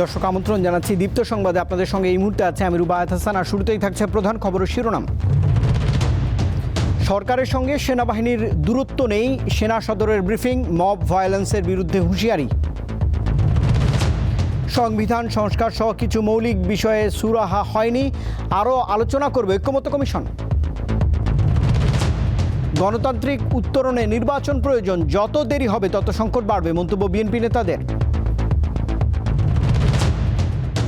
দর্শক আমন্ত্রণ জানাচ্ছি দীপ্ত সংবাদে। আপনাদের সঙ্গে এই মুহূর্তে আছে আমি রুবায়ত হাসান। আর শুরুতেই থাকছে প্রধান খবরের শিরোনাম। সরকারের সঙ্গে সেনাবাহিনীর দূরত্ব নেই, সেনা সদরের ব্রিফিং, মব ভায়োলেন্সের বিরুদ্ধে হুঁশিয়ারি। সংবিধান, সংস্কার সহ কিছু মৌলিক বিষয়ে সুরাহা হয়নি, আরও আলোচনা করবে ঐক্যমত্য কমিশন। গণতান্ত্রিক উত্তরণে নির্বাচন প্রয়োজন, যত দেরি হবে তত সংকট বাড়বে, মন্তব্য বিএনপি নেতাদের।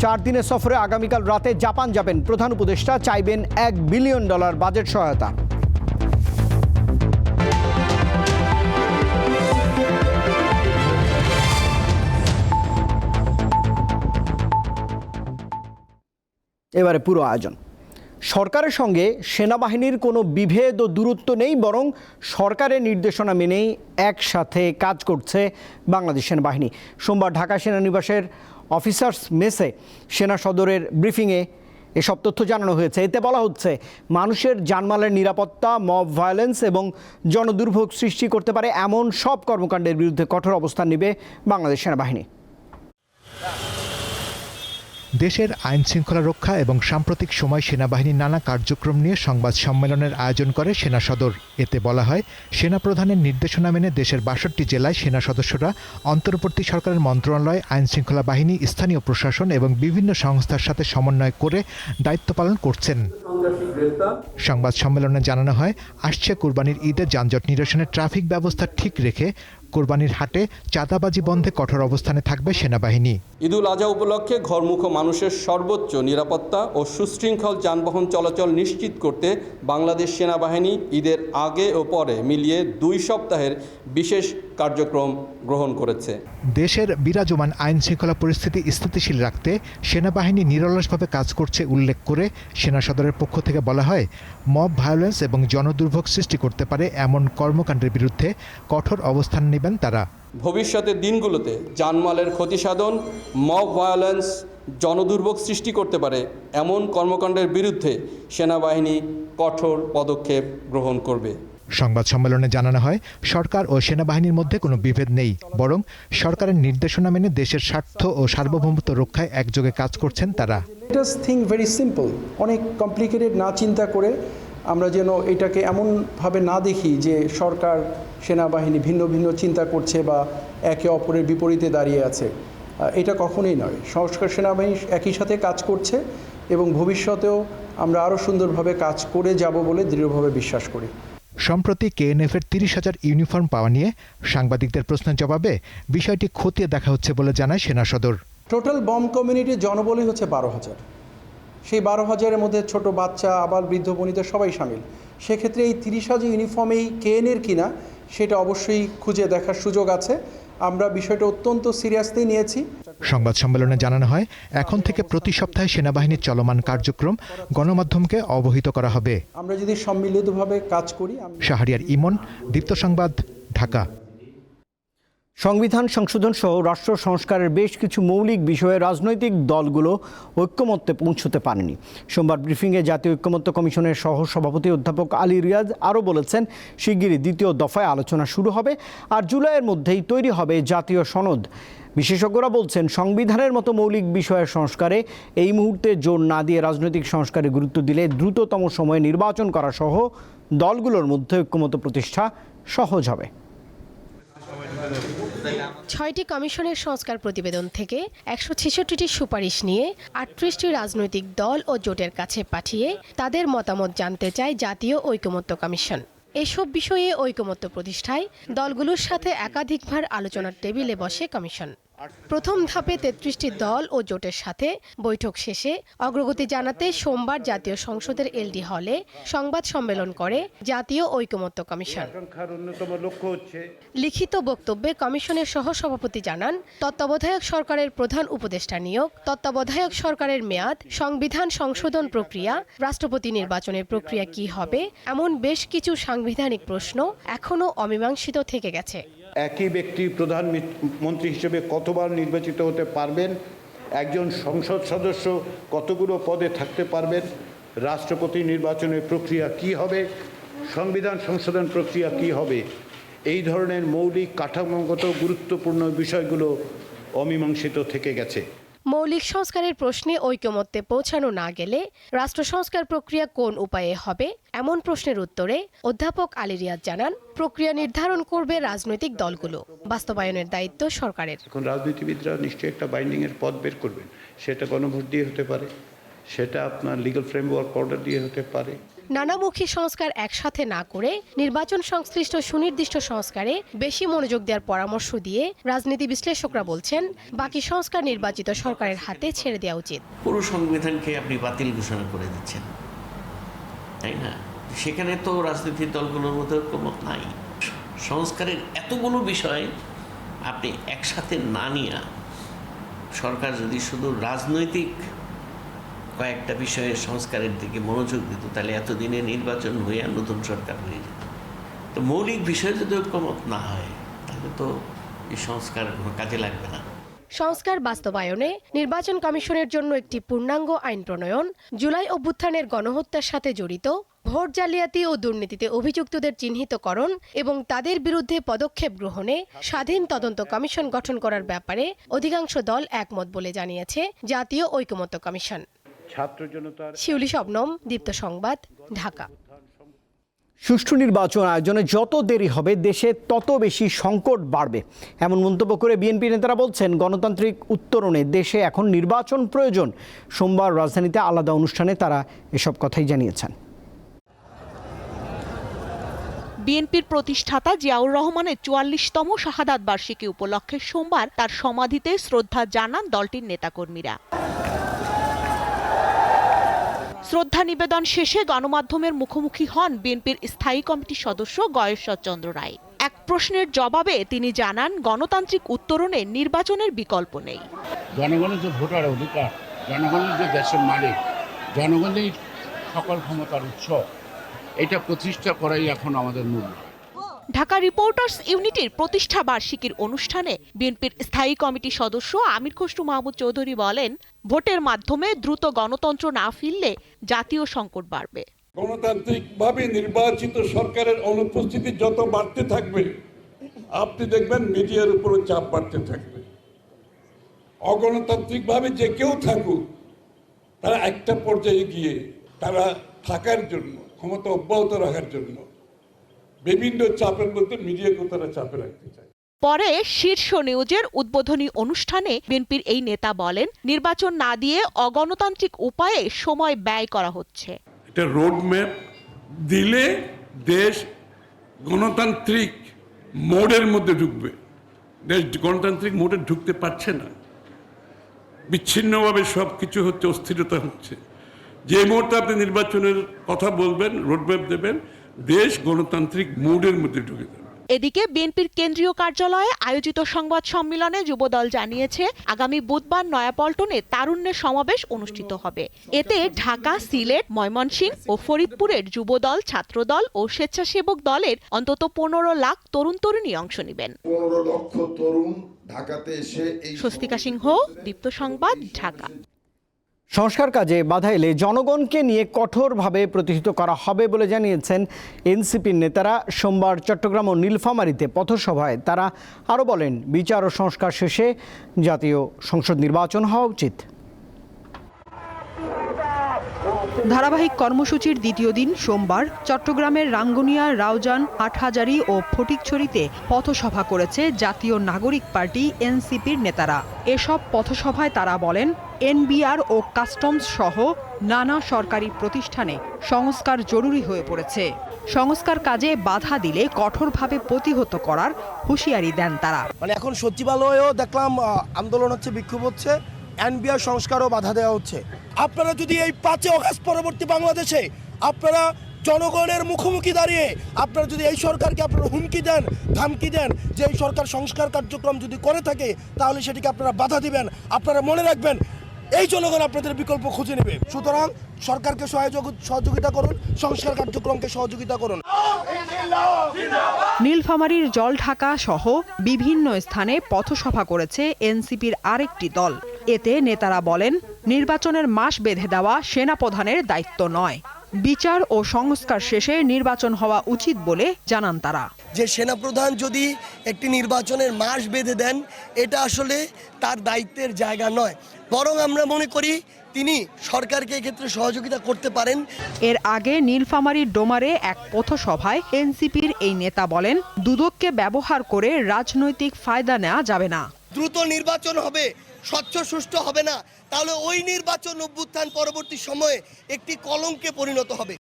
চার দিনের সফরে আগামীকাল রাতে জাপান যাবেন প্রধান উপদেষ্টা, চাইবেন এক বিলিয়ন ডলার বাজেট সহায়তা। এবারে পুরো আয়োজন। সরকারের সঙ্গে সেনাবাহিনীর কোনো বিভেদ ও দূরত্ব নেই, বরং সরকারের নির্দেশনা মেনেই একসাথে কাজ করছে বাংলাদেশ সেনাবাহিনী। সোমবার ঢাকা সেনানিবাসের অফিসার্স মেসে সেনা সদরের ব্রিফিংয়ে এসব তথ্য জানানো হয়েছে। এতে বলা হচ্ছে, মানুষের জানমালের নিরাপত্তা, মব ভায়োলেন্স এবং জনদুর্ভোগ সৃষ্টি করতে পারে এমন সব কর্মকাণ্ডের বিরুদ্ধে কঠোর অবস্থান নেবে বাংলাদেশ সেনাবাহিনী। দেশের আইন শৃঙ্খলা রক্ষা এবং সাম্প্রতিক সময় সেনাবাহিনীর নানা কার্যক্রম নিয়ে সংবাদ সম্মেলনের আয়োজন করে সেনা সদর। এতে বলা হয় সেনা প্রধানের নির্দেশনা মেনে দেশের বাষট্টি জেলায় সেনা সদস্যরা, অন্তর্বর্তী সরকারের মন্ত্রণালয় আইন শৃঙ্খলা বাহিনী, স্থানীয় প্রশাসন এবং বিভিন্ন সংস্থার সাথে সমন্বয় করে দায়িত্ব পালন করছেন। সংবাদ সম্মেলনে জানানো হয়, আসছে কুরবানির ঈদে যানজট নিরসনে ট্রাফিক ব্যবস্থা ঠিক রেখে কোরবানির হাটে চাঁদাবাজি বন্ধে কঠোর অবস্থানে থাকবে সেনাবাহিনী। ঈদুল আজহা উপলক্ষে ঘরমুখ মানুষের সর্বোচ্চ নিরাপত্তা ও সুশৃঙ্খল যানবাহন চলাচল নিশ্চিত করতে বাংলাদেশ সেনাবাহিনী ঈদের আগে ও পরে মিলিয়ে দুই সপ্তাহের বিশেষ কার্যক্রম গ্রহণ করেছে। দেশের বিরাজমান আইন শৃঙ্খলা পরিস্থিতি স্থিতিশীল রাখতে সেনাবাহিনী নিরলসভাবে কাজ করছে উল্লেখ করে সেনা সদরের পক্ষ থেকে বলা হয় মব ভায়োলেন্স এবং জনদুর্ভোগ সৃষ্টি করতে পারে এমন কর্মকাণ্ডের বিরুদ্ধে কঠোর অবস্থান নেবেন তারা। ভবিষ্যতের দিনগুলোতে জানমালের ক্ষতিসাধন মব ভায়োলেন্স জনদুর্ভোগ সৃষ্টি করতে পারে এমন কর্মকাণ্ডের বিরুদ্ধে সেনাবাহিনী কঠোর পদক্ষেপ গ্রহণ করবে। সংবাদ সম্মেলনে জানানো হয়, সরকার ও সেনাবাহিনীর মধ্যে কোনো বিভেদ নেই, বরং সরকারের নির্দেশনা মেনে দেশের স্বার্থ ও সার্বভৌমত্ব রক্ষায় একযোগে কাজ করছেন তারা। Let us thing very simple অনেক কমপ্লিকেটেড না চিন্তা করে আমরা যেন এটাকে এমনভাবে না দেখি যে সরকার, সেনাবাহিনী ভিন্ন ভিন্ন চিন্তা করছে বা একে অপরের বিপরীতে দাঁড়িয়ে আছে। এটা কখনোই নয়। সংস্কার সেনাবাহিনী একই সাথে কাজ করছে এবং ভবিষ্যতেও আমরা আরও সুন্দরভাবে কাজ করে যাব বলে দৃঢ়ভাবে বিশ্বাস করি। সম্প্রতি কেএনএফ এর তিরিশ হাজার ইউনিফর্ম পাওয়া নিয়ে সাংবাদিকদের প্রশ্নের জবাবে বিষয়টি খতিয়ে দেখা হচ্ছে বলে জানায় সেনা সদর। টোটাল বম কমিউনিটির জনবলই হচ্ছে বারো হাজার। সেই বারো হাজারের মধ্যে ছোট বাচ্চা আবার বৃদ্ধ বনিতা সবাই সামিল। সেক্ষেত্রে এই তিরিশ হাজার ইউনিফর্মেই কেএনের কিনা, সেটা অবশ্যই খুঁজে দেখার সুযোগ আছে। আমরা বিষয়টা অত্যন্ত সিরিয়াসলি নিয়েছি। সংবাদ সম্মেলনে জানানো হয় এখন থেকে প্রতি সপ্তাহে সেনাবাহিনীর চলমান কার্যক্রম গণমাধ্যমকে অবহিত করা হবে। আমরা যদি সম্মিলিতভাবে কাজ করি আমরা শাহরিয়ার ইমন দীপ্ত সংবাদ ঢাকা। সংবিধান সংশোধন সহ রাষ্ট্র সংস্কারের বেশ কিছু মৌলিক বিষয়ে রাজনৈতিক দলগুলো ঐক্যমত্যে পৌঁছতে পারেনি। সোমবার ব্রিফিংয়ে জাতীয় ঐক্যমত্য কমিশনের সহ সভাপতি অধ্যাপক আলী রিয়াজ আরও বলেছেন শিগগিরই দ্বিতীয় দফায় আলোচনা শুরু হবে আর জুলাইয়ের মধ্যেই তৈরি হবে জাতীয় সনদ। বিশেষজ্ঞরা বলছেন, সংবিধানের মতো মৌলিক বিষয়ের সংস্কারে এই মুহূর্তে জোর না দিয়ে রাজনৈতিক সংস্কারে গুরুত্ব দিলে দ্রুততম সময়ে নির্বাচন করা সহ দলগুলোর মধ্যে ঐক্যমত্য প্রতিষ্ঠা সহজ হবে। ছয়টি কমিশনের সংস্কার প্রতিবেদন থেকে একশো ছেষট্টিটি সুপারিশ নিয়ে আটত্রিশটি রাজনৈতিক দল ও জোটের কাছে পাঠিয়ে তাদের মতামত জানতে চায় জাতীয় ঐকমত্য কমিশন। এসব বিষয়ে ঐকমত্য প্রতিষ্ঠায় দলগুলোর সাথে একাধিকবার আলোচনার টেবিলে বসে কমিশন। প্রথম ধাপে তেত্রিশটি দল ও জোটের সাথে বৈঠক শেষে অগ্রগতি জানাতে সোমবার জাতীয় সংসদের এলডি হলে সংবাদ সম্মেলন করে জাতীয় ঐকমত্য কমিশন। লিখিত বক্তব্যে কমিশনের সহসভাপতি জানান তত্ত্বাবধায়ক সরকারের প্রধান উপদেষ্টা নিয়োগ তত্ত্বাবধায়ক সরকারের মেয়াদ সংবিধান সংশোধন প্রক্রিয়া রাষ্ট্রপতি নির্বাচনের প্রক্রিয়া কি হবে এমন বেশ কিছু সাংবিধানিক প্রশ্ন এখনও অমীমাংসিত থেকে গেছে। একই ব্যক্তি প্রধানমন্ত্রী হিসেবে কতবার নির্বাচিত হতে পারবেন? একজন সংসদ সদস্য কতগুলো পদে থাকতে পারবেন? রাষ্ট্রপতি নির্বাচনের প্রক্রিয়া কি হবে? সংবিধান সংশোধন প্রক্রিয়া কি হবে? এই ধরনের মৌলিক কাঠামোগত গুরুত্বপূর্ণ বিষয়গুলো অমীমাংসিত থেকে গেছে। মৌলিক সংস্কারের প্রশ্নে ঐকমত্যে পৌঁছানো না গেলে রাষ্ট্র সংস্কার প্রক্রিয়া কোন উপায়ে হবে? এমন প্রশ্নের উত্তরে অধ্যাপক আলী রিয়াজ জানান, প্রক্রিয়া নির্ধারণ করবে রাজনৈতিক দলগুলো। বাস্তবায়নের দায়িত্ব সরকারের। এখন রাজনীতিবিদরা নিশ্চয়ই একটা বাইন্ডিংয়ের পথ বের করবেন। সেটা গণভোট দিয়ে হতে পারে, সেটা আপনার লিগাল ফ্রেমওয়ার্ক অর্ডার দিয়ে হতে পারে নানামুখী সংস্কার একসাথে না করে নির্বাচন সংশ্লিষ্ট সুনির্দিষ্ট সংস্কারে বেশি মনোযোগ দেওয়ার পরামর্শ দিয়ে রাজনীতি বিশ্লেষকরা বলছেন, বাকি সংস্কার নির্বাচিত সরকারের হাতে ছেড়ে দেওয়া উচিত। পুরো সংবিধানকে আপনি বাতিল ঘোষণা করে দিচ্ছেন। তাই না? সেখানে তো রাজনীতির দলগুলোর মধ্যে ঐক্যমত নাই। সংস্কারের এতগুলো বিষয় আপনি একসাথে না নিয়ে সরকার যদি শুধু রাজনৈতিক কয়েকটা বিষয়ে সংস্কারের দিকে মনোযোগ দিত, তাহলে এতদিনে নির্বাচন হয়ে আর নতুন সরকার হয়ে যেত। তো মৌলিক বিষয়ে যদি ঐক্যমত না হয়, তাহলে তো এই সংস্কার কাজে লাগবে না। সংস্কার বাস্তবায়নে নির্বাচন কমিশনের জন্য একটি পূর্ণাঙ্গ আইন প্রণয়ন, জুলাই অভ্যুত্থানের গণহত্যার সাথে জড়িত, ভোট জালিয়াতি ও দুর্নীতিতে অভিযুক্তদের চিহ্নিতকরণ এবং তাদের বিরুদ্ধে পদক্ষেপ গ্রহণে স্বাধীন তদন্ত কমিশন গঠন করার ব্যাপারে অধিকাংশ দল একমত বলে জানিয়েছে জাতীয় ঐকমত্য কমিশন। ছাত্র জনতার শিউলি শবনম দীপ্ত সংবাদ ঢাকা। সুষ্ঠু নির্বাচন আয়োজনে যত দেরি হবে দেশে তত বেশি সংকট বাড়বে। এমন মন্তব্য করে বিএনপি নেতারা বলছেন গণতান্ত্রিক উত্তরণে দেশে এখন নির্বাচন প্রয়োজন। সোমবার রাজধানীতে আলাদা অনুষ্ঠানে তারা এসব কথাই জানিয়েছেন। বিএনপির প্রতিষ্ঠাতা জিয়াউর রহমানের চুয়াল্লিশতম শাহাদাত বার্ষিকী উপলক্ষে সোমবার তার সমাধিতে শ্রদ্ধা জানান দলটির নেতাকর্মীরা। শ্রদ্ধা নিবেদন শেষে গণমাধ্যমের মুখোমুখি হন বিএনপির স্থায়ী কমিটির সদস্য গয়েশ্বর চন্দ্র রায় এক প্রশ্নের জবাবে তিনি জানান, গণতান্ত্রিক উত্তরণে নির্বাচনের বিকল্প নেই জনগণের যে ভোটার অধিকার, জনগণের যে দেশের মালিক, জনগণের সকল ক্ষমতার উৎস, এটা প্রতিষ্ঠা করাই এখন আমাদের মূল। ঢাকা রিপোর্টার্স ইউনিটির প্রতিষ্ঠা বার্ষিকীর অনুষ্ঠানে বিএনপির স্থায়ী কমিটির সদস্য আমির খসরু মাহমুদ চৌধুরী বলেন, ভোটের মাধ্যমে দ্রুত গণতন্ত্র না ফিরলে জাতীয় সংকট বাড়বে। গণতান্ত্রিকভাবে নির্বাচিত সরকারের অনুপস্থিতি যত বাড়তে থাকবে, আপনি দেখবেন মিডিয়ার উপরও চাপ বাড়তে থাকবে। অগণতান্ত্রিকভাবে যে কেউ থাকুক, তারা একটা পর্যায়ে গিয়ে তারা থাকার জন্য, ক্ষমতা অব্যাহত রাখার জন্য বিভিন্ন চাপের মধ্যে মিডিয়াকেও তারা চাপে রাখতে চায়। পরে শীর্ষ নিউজের উদ্বোধনী অনুষ্ঠানে বিএনপির এই নেতা বলেন নির্বাচন না দিয়ে অগণতান্ত্রিক উপায়ে সময় ব্যয় করা হচ্ছে। একটা রোডম্যাপ দিলে দেশ গণতান্ত্রিক মোডের মধ্যে ঢুকবে। দেশ গণতান্ত্রিক মোডে ঢুকতে পারছে না। বিচ্ছিন্নভাবে সব কিছু হচ্ছে অস্থিরতা হচ্ছে। যে মুহূর্তে আপনি নির্বাচনের কথা বলবেন রোডম্যাপ দেবেন দেশ গণতান্ত্রিক মোডের মধ্যে ঢুকে যাবে এদিকে বিএনপির কেন্দ্রীয় কার্যালয়ে আয়োজিত সংবাদ সম্মেলনে যুবদল জানিয়েছে আগামী বুধবার নয়াপল্টনে তারুণ্যের সমাবেশ অনুষ্ঠিত হবে। এতে ঢাকা সিলেট ময়মনসিংহ ও ফরিদপুরের যুবদল ছাত্রদল ও স্বেচ্ছাসেবক দলের অন্তত পনেরো লাখ তরুণ তরুণী অংশ নেবেন। পনেরো লক্ষ তরুণ ঢাকাতে এসে স্বস্তিকা সিংহ দীপ্ত সংবাদ ঢাকা। সংস্কার কাজে বাধা এলে জনগণকে নিয়ে কঠোরভাবে প্রতিহিত করা হবে বলে জানিয়েছেন এনসিপির নেতারা। সোমবার চট্টগ্রাম ও নীলফামারিতে পথসভায় তারা আরও বলেন, বিচার ও সংস্কার শেষে জাতীয় সংসদ নির্বাচন হওয়া উচিত। ধারাবাহিক কর্মসূচির দ্বিতীয় দিন সোমবার চট্টগ্রামের রাঙ্গুনিয়া, রাউজান হাটহাজারী ও ফটিকছড়িতে পথসভা করেছে জাতীয় নাগরিক পার্টি এনসিপির নেতারা। এসব পথসভায় তারা বলেন, এনবিআর ও কাস্টমস সহ নানা সরকারি প্রতিষ্ঠানে সংস্কার জরুরি হয়ে পড়েছে। সংস্কার কাজে বাধা দিলে কঠোরভাবে প্রতিহত করার হুঁশিয়ারি দেন তারা। মানে এখন সচিবালয়েও দেখলাম আন্দোলন হচ্ছে, বিক্ষোভ হচ্ছে। এনবিআর সংস্কারও বাধা দেওয়া হচ্ছে। আপনারা যদি এই পাঁচই অগাস্ট পরবর্তী বাংলাদেশে আপনারা জনগণের মুখোমুখি দাঁড়িয়ে আপনারা যদি এই সরকারকে আপনারা হুমকি দেন, ধামকি দেন যে এই সরকার সংস্কার কার্যক্রম যদি করে থাকে, তাহলে সেটিকে আপনারা বাধা দিবেন। আপনারা মনে রাখবেন, এই জনগণ আপনাদের বিকল্প খুঁজে নেবে। সুতরাং সরকারকে সহযোগ সহযোগিতা করুন, সংস্কার কার্যক্রমকে সহযোগিতা করুন। নীলফামারীর জলঢাকা সহ বিভিন্ন স্থানে পথসভা করেছে এনসিপির আরেকটি দল। এতে নেতারা বলেন নির্বাচনের মাস বেঁধে দেওয়া সেনাপ্রধানের দায়িত্ব নয়। বিচার ও সংস্কার শেষে নির্বাচন হওয়া উচিত বলে জানান তারা। যে সেনাপ্রধান যদি একটি নির্বাচনের মাস বেঁধে দেন এটা আসলে তার দায়িত্বের জায়গা নয়। বরং আমরা মনে করি তিনি সরকারকে এক্ষেত্রে সহযোগিতা করতে পারেন। এর আগে নীলফামারীর ডোমারে এক পথসভায় এনসিপির এই নেতা বলেন দুদককে ব্যবহার করে রাজনৈতিক ফায়দা নেওয়া যাবে না। দ্রুত নির্বাচন হবে। স্বচ্ছ সুষ্ঠু হবে না তাহলে ওই নির্বাচন অভ্যুত্থান পরবর্তী সময়ে একটি কলঙ্কে পরিণত হবে।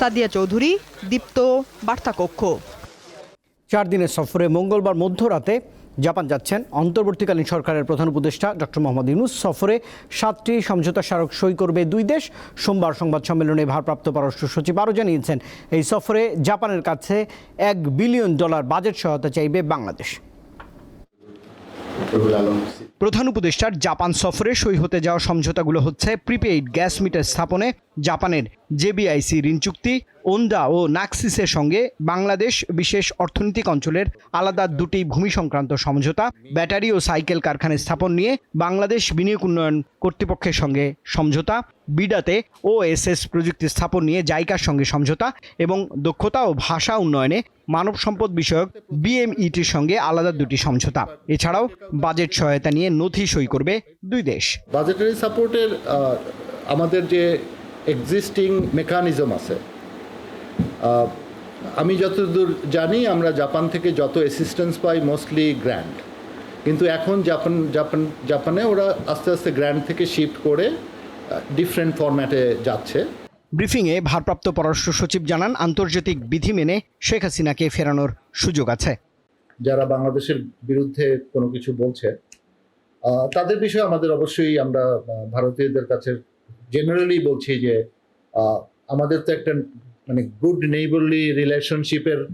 সাদিয়া চৌধুরী দীপ্ত বার্তাকক্ষ চার দিনের সফরে মঙ্গলবার মধ্যরাতে জাপান যাচ্ছেন অন্তর্বর্তীকালীন সরকারের প্রধান উপদেষ্টা ডক্টর মোহাম্মদ ইউনুস। সফরে সাতটি সমঝোতা স্মারক সই করবে দুই দেশ। সোমবার সংবাদ সম্মেলনে ভারপ্রাপ্ত পররাষ্ট্র সচিব আরও জানিয়েছেন এই সফরে জাপানের কাছে এক বিলিয়ন ডলার বাজেট সহায়তা চাইবে বাংলাদেশ। প্রধান উপদেষ্টার জাপান সফরে সই হতে যাওয়া সমঝোতাগুলো হচ্ছে প্রিপেইড গ্যাস মিটার স্থাপনে জাপানের জেবিআইসি ঋণ চুক্তি ওন্দা ও নাক্সিসের সঙ্গে বাংলাদেশ বিশেষ অর্থনৈতিক অঞ্চলের আলাদা দুটি ভূমি সংক্রান্ত সমঝোতা, ব্যাটারি ও সাইকেল কারখানা স্থাপন নিয়ে বাংলাদেশ বিনিয়োগ উন্নয়ন কর্তৃপক্ষের সঙ্গে সমঝোতা, বিডাতে ও এস এস প্রযুক্তি স্থাপন নিয়ে জাইকার সঙ্গে সমঝোতা এবং দক্ষতা ও ভাষা উন্নয়নে মানব সম্পদ বিষয়ক বিএমইটির সঙ্গে আলাদা দুটি সমঝোতা। এছাড়াও বাজেট সহায়তা নিয়ে নথি সই করবে দুই দেশ। বাজেটারি সাপোর্টের আমাদের যে এক্সিস্টিং মেকানিজম আছে আমি যতদূর জানি আমরা জাপান থেকে যত অ্যাসিস্ট্যান্স পাই মোস্টলি গ্র্যান্ড কিন্তু এখন জাপান জাপান জাপানে ওরা আস্তে আস্তে গ্র্যান্ড থেকে শিফট করে ডিফারেন্ট ফরম্যাটে যাচ্ছে। ব্রিফিংয়ে ভারপ্রাপ্ত পররাষ্ট্র সচিব জানান আন্তর্জাতিক বিধি মেনে শেখ হাসিনাকে ফেরানোর সুযোগ আছে। যারা বাংলাদেশের বিরুদ্ধে কোনো কিছু বলছে তাদের বিষয়ে আমাদের অবশ্যই আমরা ভারতীয়দের কাছে জেনারেলি বলছি যে আমাদের তো একটা মানে গুড নেইবারলি রিলেশনশিপের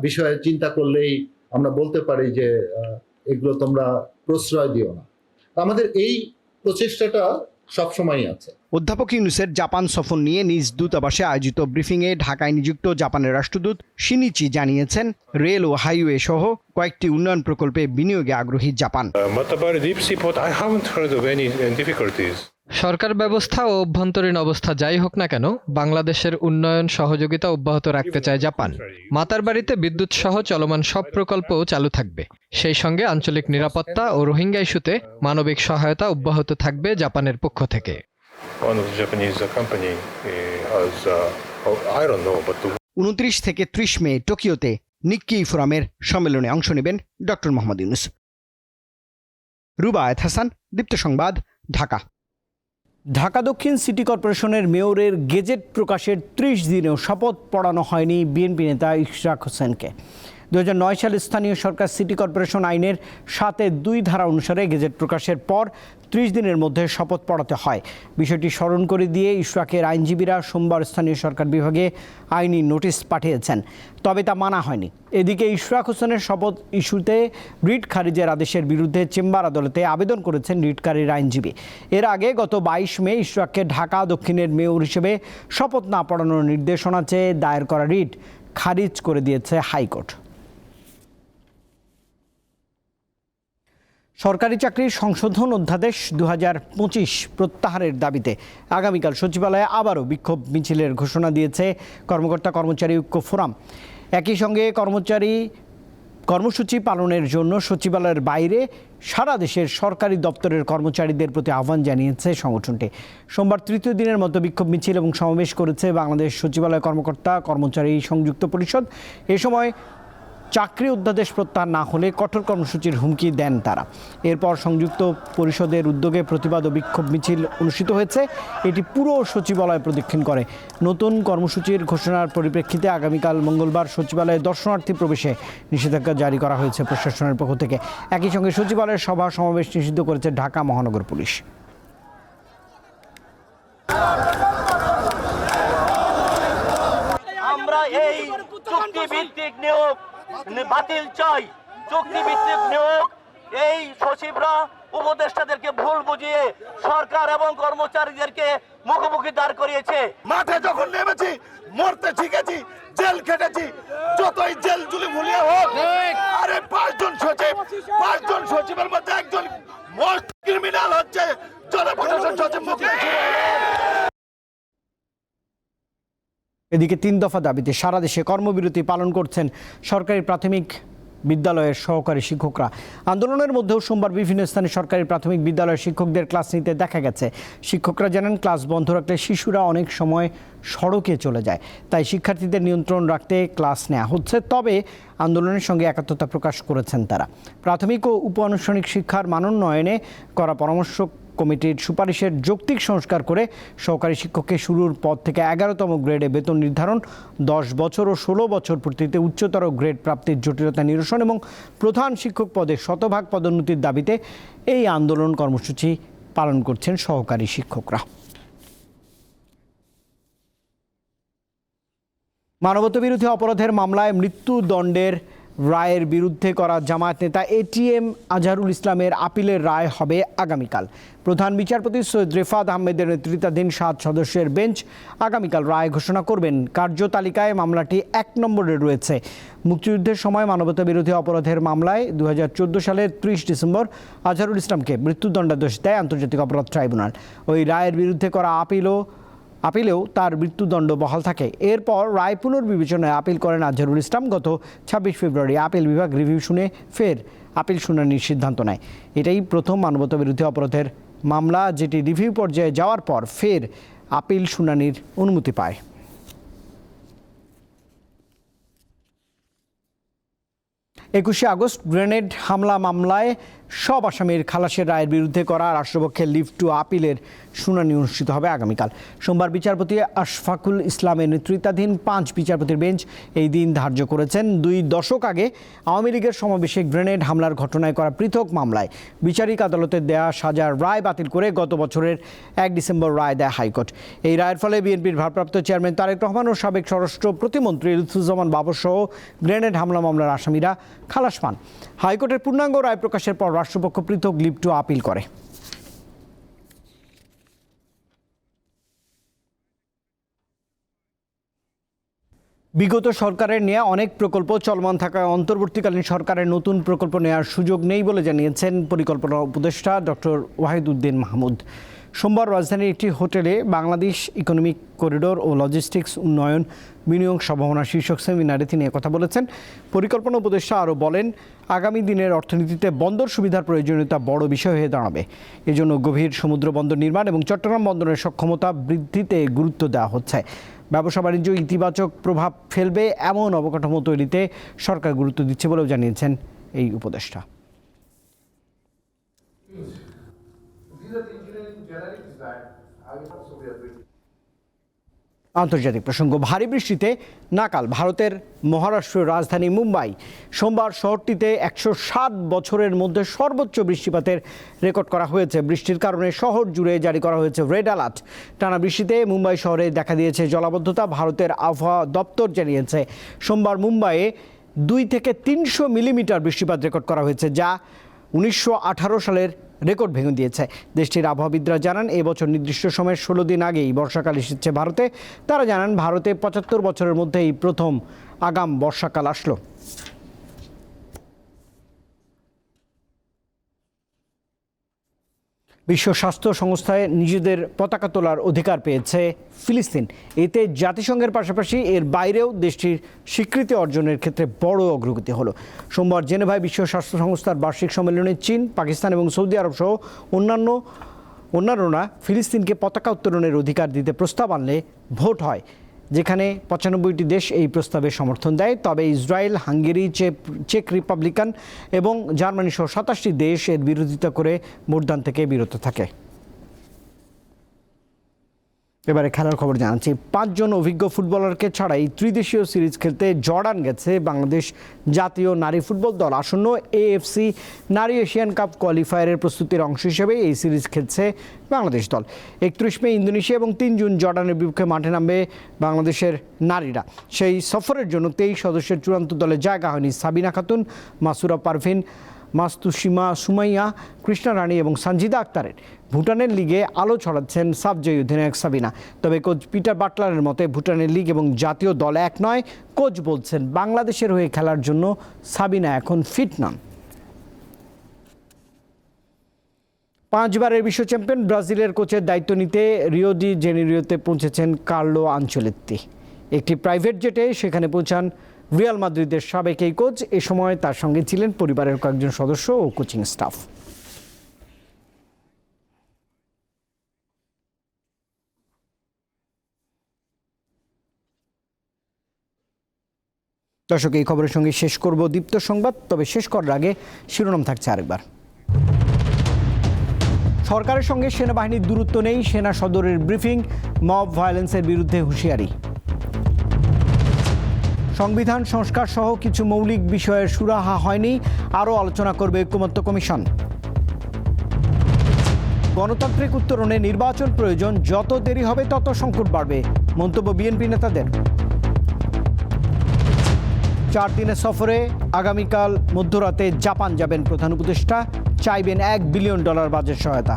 বিষয়ে চিন্তা করলেই আমরা বলতে পারি যে এগুলো তোমরা প্রশ্রয় দিও না। আমাদের এই প্রচেষ্টাটা সবসময়ই আছে। অধ্যাপক ইউনুসের জাপান সফর নিয়ে নিজ দূতাবাসে আয়োজিত ব্রিফিংয়ে ঢাকায় নিযুক্ত জাপানের রাষ্ট্রদূত শিনিচি জানিয়েছেন রেল ও হাইওয়ে সহ কয়েকটি উন্নয়ন প্রকল্পে বিনিয়োগে আগ্রহী জাপান। সরকার ব্যবস্থা ও অভ্যন্তরীণ অবস্থা যাই হোক না কেন বাংলাদেশের উন্নয়ন সহযোগিতা অব্যাহত রাখতে চায় জাপান। মাতার বাড়িতে বিদ্যুৎ সহ চলমান সব প্রকল্প চালু থাকবে। সেই সঙ্গে আঞ্চলিক নিরাপত্তা ও রোহিঙ্গা ইস্যুতে মানবিক সহায়তা অব্যাহত থাকবে জাপানের পক্ষ থেকে। Japanese uh, উনত্রিশ থেকে ত্রিশ মে টোকিওতে নিক্কি ফোরামের সম্মেলনে অংশ নেবেন ডক্টর মোহাম্মদ ইউনুস। রুবায়েত হাসান দীপ্ত সংবাদ ঢাকা। ঢাকা দক্ষিণ সিটি কর্পোরেশনের মেয়রের গেজেট প্রকাশের ত্রিশ দিনেও শপথ পড়ানো হয়নি বিএনপি নেতা ইশরাক হোসেনকে। দু সালে স্থানীয় সরকার সিটি কর্পোরেশন আইনের সাতে দুই ধারা অনুসারে গেজেট প্রকাশের পর ত্রিশ দিনের মধ্যে শপথ পড়াতে হয়। বিষয়টি স্মরণ করে দিয়ে ইশরাকের আইনজীবীরা সোমবার স্থানীয় সরকার বিভাগে আইনি নোটিশ পাঠিয়েছেন, তবে তা মানা হয়নি। এদিকে ইশরাক হোসেনের শপথ ইস্যুতে রিট খারিজের আদেশের বিরুদ্ধে চেম্বার আদালতে আবেদন করেছেন রিটকারীর আইনজীবী। এর আগে গত বাইশ মে ইশরাককে ঢাকা দক্ষিণের মেয়র হিসেবে শপথ না পড়ানোর নির্দেশনা চেয়ে দায়ের করা রিট খারিজ করে দিয়েছে হাইকোর্ট। সরকারি চাকরির সংশোধন অধ্যাদেশ দু হাজার পঁচিশ প্রত্যাহারের দাবিতে আগামীকাল সচিবালয়ে আবারও বিক্ষোভ মিছিলের ঘোষণা দিয়েছে কর্মকর্তা কর্মচারী ঐক্য ফোরাম। একই সঙ্গে কর্মচারী কর্মসূচি পালনের জন্য সচিবালয়ের বাইরে সারা দেশের সরকারি দপ্তরের কর্মচারীদের প্রতি আহ্বান জানিয়েছে সংগঠনটি। সোমবার তৃতীয় দিনের মতো বিক্ষোভ মিছিল এবং সমাবেশ করেছে বাংলাদেশ সচিবালয় কর্মকর্তা কর্মচারী সংযুক্ত পরিষদ। এ সময় চাকরি অধ্যাদেশ প্রত্যাহার না হলে কঠোর কর্মসূচির হুমকি দেন তারা। এরপর সংযুক্ত পরিষদের উদ্যোগে প্রতিবাদ ও বিক্ষোভ মিছিল অনুষ্ঠিত হয়েছে। এটি পুরো সচিবালয় প্রদক্ষিণ করে। নতুন কর্মসূচির ঘোষণার পরিপ্রেক্ষিতে আগামীকাল মঙ্গলবার সচিবালয়ে দর্শনার্থী প্রবেশে নিষেধাজ্ঞা জারি করা হয়েছে প্রশাসনের পক্ষ থেকে। একই সঙ্গে সচিবালয়ের সভা সমাবেশ নিষিদ্ধ করেছে ঢাকা মহানগর পুলিশ। আমরা এই চুক্তি ভিত্তিক নিয়োগ বাতিল চাই। চুক্তি ভিত্তিক নিয়োগ। এই সচিবরা উপদেষ্টাদেরকে ভুল বুঝিয়ে সরকার এবং কর্মচারীদেরকে মুখোমুখি দাঁড় করিয়েছে। মাঠে যখন নেমেছি মরতে শিখেছি জেল খেটেছি যতই জেল জুলি ভুলিয়ে হোক আরে পাঁচজন সচিব পাঁচজন সচিবের মধ্যে একজন মোস্ট ক্রিমিনাল হচ্ছে জনপ্রশাসন সচিব এদিকে তিন দফা দাবিতে সারা দেশে কর্মবিরতি পালন করছেন সরকারি প্রাথমিক বিদ্যালয়ের সহকারী শিক্ষকরা। আন্দোলনের মধ্যেও সোমবার বিভিন্ন স্থানে সরকারি প্রাথমিক বিদ্যালয়ের শিক্ষকদের ক্লাস নিতে দেখা গেছে। শিক্ষকরা জানান, ক্লাস বন্ধ রাখলে শিশুরা অনেক সময় সড়কে চলে যায়। তাই শিক্ষার্থীদের নিয়ন্ত্রণ রাখতে ক্লাস নেওয়া হচ্ছে, তবে আন্দোলনের সঙ্গে একাত্মতা প্রকাশ করেছেন তারা। প্রাথমিক ও উপ আনুষ্ঠানিক শিক্ষার মানোন্নয়নে করা পরামর্শ কমিটির সুপারিশের যৌক্তিক সংস্কার করে সহকারী শিক্ষককে শুরুর পদ থেকে এগারোতম গ্রেডে বেতন নির্ধারণ, দশ বছর ও ষোলো বছর পূর্তিতে উচ্চতর গ্রেড প্রাপ্তির জটিলতা নিরসন এবং প্রধান শিক্ষক পদে শতভাগ পদোন্নতির দাবিতে এই আন্দোলন কর্মসূচি পালন করছেন সহকারী শিক্ষকরা। মানবতাবিরোধী অপরাধের মামলায় মৃত্যুদণ্ডের রায়ের বিরুদ্ধে করা জামায়াত নেতা এটিএম আজহারুল ইসলামের আপিলের রায় হবে আগামীকাল। প্রধান বিচারপতি সৈয়দ রেফাত আহমেদের নেতৃত্বাধীন সাত সদস্যের বেঞ্চ আগামীকাল রায় ঘোষণা করবেন। কার্যতালিকায় মামলাটি এক নম্বরে রয়েছে। মুক্তিযুদ্ধের সময় মানবতাবিরোধী অপরাধের মামলায় দু হাজার চোদ্দ সালের ত্রিশ ডিসেম্বর আজহারুল ইসলামকে মৃত্যুদণ্ডাদেশ দেয় আন্তর্জাতিক অপরাধ ট্রাইব্যুনাল। ওই রায়ের বিরুদ্ধে করা আপিলও আপিলেও তার মৃত্যুদণ্ড বহাল থাকে। এরপর রায় পুনর্বিবেচনায় আপিল করেন আজহারুল ইসলাম গত ছাব্বিশ ফেব্রুয়ারি। আপিল বিভাগ রিভিউ শুনে ফের আপিল শুনানির সিদ্ধান্ত নেয়। এটাই প্রথম মানবতাবিরোধী অপরাধের মামলা, যেটি রিভিউ পর্যায়ে যাওয়ার পর ফের আপিল শুনানির অনুমতি পায়। একুশে আগস্ট গ্রেনেড হামলা মামলায় সব আসামির খালাসের রায়ের বিরুদ্ধে করা রাষ্ট্রপক্ষের লিভ টু আপিলের শুনানি অনুষ্ঠিত হবে আগামীকাল। সোমবার বিচারপতি আশফাকুল ইসলামের নেতৃত্বাধীন পাঁচ বিচারপতির বেঞ্চ এই দিন ধার্য করেছেন। দুই দশক আগে আওয়ামী লীগের সমাবেশে গ্রেনেড হামলার ঘটনায় করা পৃথক মামলায় বিচারিক আদালতের দেয়া সাজার রায় বাতিল করে গত বছরের এক ডিসেম্বর রায় দেয় হাইকোর্ট। এই রায়ের ফলে বিএনপির ভারপ্রাপ্ত চেয়ারম্যান তারেক রহমান ও সাবেক স্বরাষ্ট্র প্রতিমন্ত্রী লুৎফুজ্জামান বাবরসহ গ্রেনেড হামলা মামলার আসামিরা খালাস পান। হাইকোর্টের পূর্ণাঙ্গ রায় প্রকাশের পর রাষ্ট্রপক্ষ পৃথক লিভ টু আপিল করে। বিগত সরকারের নেয়া অনেক প্রকল্প চলমান থাকায় অন্তর্বর্তীকালীন সরকারের নতুন প্রকল্প নেওয়ার সুযোগ নেই বলে জানিয়েছেন পরিকল্পনা উপদেষ্টা ডক্টর ওয়াহিদুদ্দিন মাহমুদ। সোমবার রাজধানীর একটি হোটেলে বাংলাদেশ ইকোনমিক করিডোর ও লজিস্টিক্স উন্নয়ন বিনিয়োগ সম্ভাবনা শীর্ষক সেমিনারে তিনি কথা বলেছেন। পরিকল্পনা উপদেষ্টা আরও বলেন, আগামী দিনের অর্থনীতিতে বন্দর সুবিধার প্রয়োজনীয়তা বড় বিষয় হয়ে দাঁড়াবে। এজন্য গভীর সমুদ্র বন্দর নির্মাণ এবং চট্টগ্রাম বন্দরের সক্ষমতা বৃদ্ধিতে গুরুত্ব দেওয়া হচ্ছে। ব্যবসা বাণিজ্য ইতিবাচক প্রভাব ফেলবে এমন অবকাঠামো তৈরিতে সরকার গুরুত্ব দিচ্ছে বলেও জানিয়েছেন এই উপদেষ্টা। আন্তর্জাতিক প্রসঙ্গ, ভারী বৃষ্টিতে নাকাল। ভারতের মহারাষ্ট্রের রাজধানী মুম্বাই, সোমবার শহরটিতে একশো সাত বছরের মধ্যে সর্বোচ্চ বৃষ্টিপাতের রেকর্ড করা হয়েছে। বৃষ্টির কারণে শহর জুড়ে জারি করা হয়েছে রেড অ্যালার্ট। টানা বৃষ্টিতে মুম্বাই শহরে দেখা দিয়েছে জলাবদ্ধতা। ভারতের আবহাওয়া দপ্তর জানিয়েছে, সোমবার মুম্বাইয়ে দুই থেকে তিনশো মিলিমিটার বৃষ্টিপাত রেকর্ড করা হয়েছে, যা উনিশশো আঠারো সালের রেকর্ড ভেঙে দিয়েছে। দেশটির আবহাওয়াবিদরা জানান এবছর নির্দিষ্ট সময়ের ষোলো দিন আগেই বর্ষাকাল এসেছে ভারতে। তারা জানান, ভারতে পঁচাত্তর বছরের মধ্যে এই প্রথম আগাম বর্ষাকাল আসলো। বিশ্ব স্বাস্থ্য সংস্থায় নিজেদের পতাকা তোলার অধিকার পেয়েছে ফিলিস্তিন। এতে জাতিসংঘের পাশাপাশি এর বাইরেও দেশটির স্বীকৃতি অর্জনের ক্ষেত্রে বড় অগ্রগতি হলো। সোমবার জেনেভায় বিশ্ব স্বাস্থ্য সংস্থার বার্ষিক সম্মেলনে চীন, পাকিস্তান এবং সৌদি আরব সহ অন্যান্য অন্যান্যরা ফিলিস্তিনকে পতাকা উত্তোলনের অধিকার দিতে প্রস্তাব আনলে ভোট হয়। যেখানে পঁচানব্বইটি দেশ এই প্রস্তাবে সমর্থন দেয়। তবে ইসরায়েল, হাঙ্গেরি চেক রিপাবলিকান এবং জার্মানি সহ সাতাশটি দেশ এর বিরোধিতা করে ভোটদান থেকে বিরত থাকে। এবারে খেলার খবর জানাচ্ছি। পাঁচজন অভিজ্ঞ ফুটবলারকে ছাড়াই ত্রিদেশীয় সিরিজ খেলতে জর্ডান গেছে বাংলাদেশ জাতীয় নারী ফুটবল দল। আসন্ন এএফসি নারী এশিয়ান কাপ কোয়ালিফায়ারের প্রস্তুতির অংশ হিসেবে এই সিরিজ খেলছে বাংলাদেশ দল। একত্রিশ মে ইন্দোনেশিয়া এবং তিন জুন জর্ডানের বিপক্ষে মাঠে নামবে বাংলাদেশের নারীরা। সেই সফরের জন্য তেইশ সদস্যের চূড়ান্ত দলে জায়গা হয়নি সাবিনা খাতুন, মাসুরা পারভিন মাস্তুসীমা সুমাইয়া, কৃষ্ণা রানী এবং সঞ্জিদা আক্তারের। ভুটানের লিগে আলো ছড়াচ্ছেন সাবজয়ী অধিনায়ক সাবিনা। তবে কোচ পিটার বাটলারের মতে ভুটানের লিগ এবং জাতীয় দল এক নয়, কোচ বলছেন বাংলাদেশের হয়ে খেলার জন্য সাবিনা এখন ফিট নন। পাঁচবারের বিশ্ব চ্যাম্পিয়ন ব্রাজিলের কোচের দায়িত্ব নিতে রিও ডি জেনেরিওতে পৌঁছেছেন কার্লো আঞ্চলেত্তি। একটি প্রাইভেট জেটে সেখানে পৌঁছান রিয়াল মাদ্রিদের সাবেক এই কোচ এ সময় তার সঙ্গে ছিলেন পরিবারের কয়েকজন সদস্য ও কোচিং স্টাফ। দর্শক, এই খবরের সঙ্গে শেষ করব দীপ্ত সংবাদ, তবে শেষ করার আগে শিরোনাম থাকছে আরেকবার। সরকারের সঙ্গে সেনাবাহিনীর দূরত্ব নেই, সেনা সদরের ব্রিফিং, মব ভায়োলেন্সের বিরুদ্ধে হুঁশিয়ারি। সংবিধান, সংস্কার সহ কিছু মৌলিক বিষয়ের সুরাহা হয়নি, আরও আলোচনা করবে ঐক্যমত্য কমিশন। গণতান্ত্রিক উত্তরণে নির্বাচন প্রয়োজন, যত দেরি হবে তত সংকট বাড়বে, মন্তব্য বিএনপি নেতাদের। চার দিনের সফরে আগামীকাল মধ্যরাতে জাপান যাবেন প্রধান উপদেষ্টা, চাইবেন এক বিলিয়ন ডলার বাজেট সহায়তা।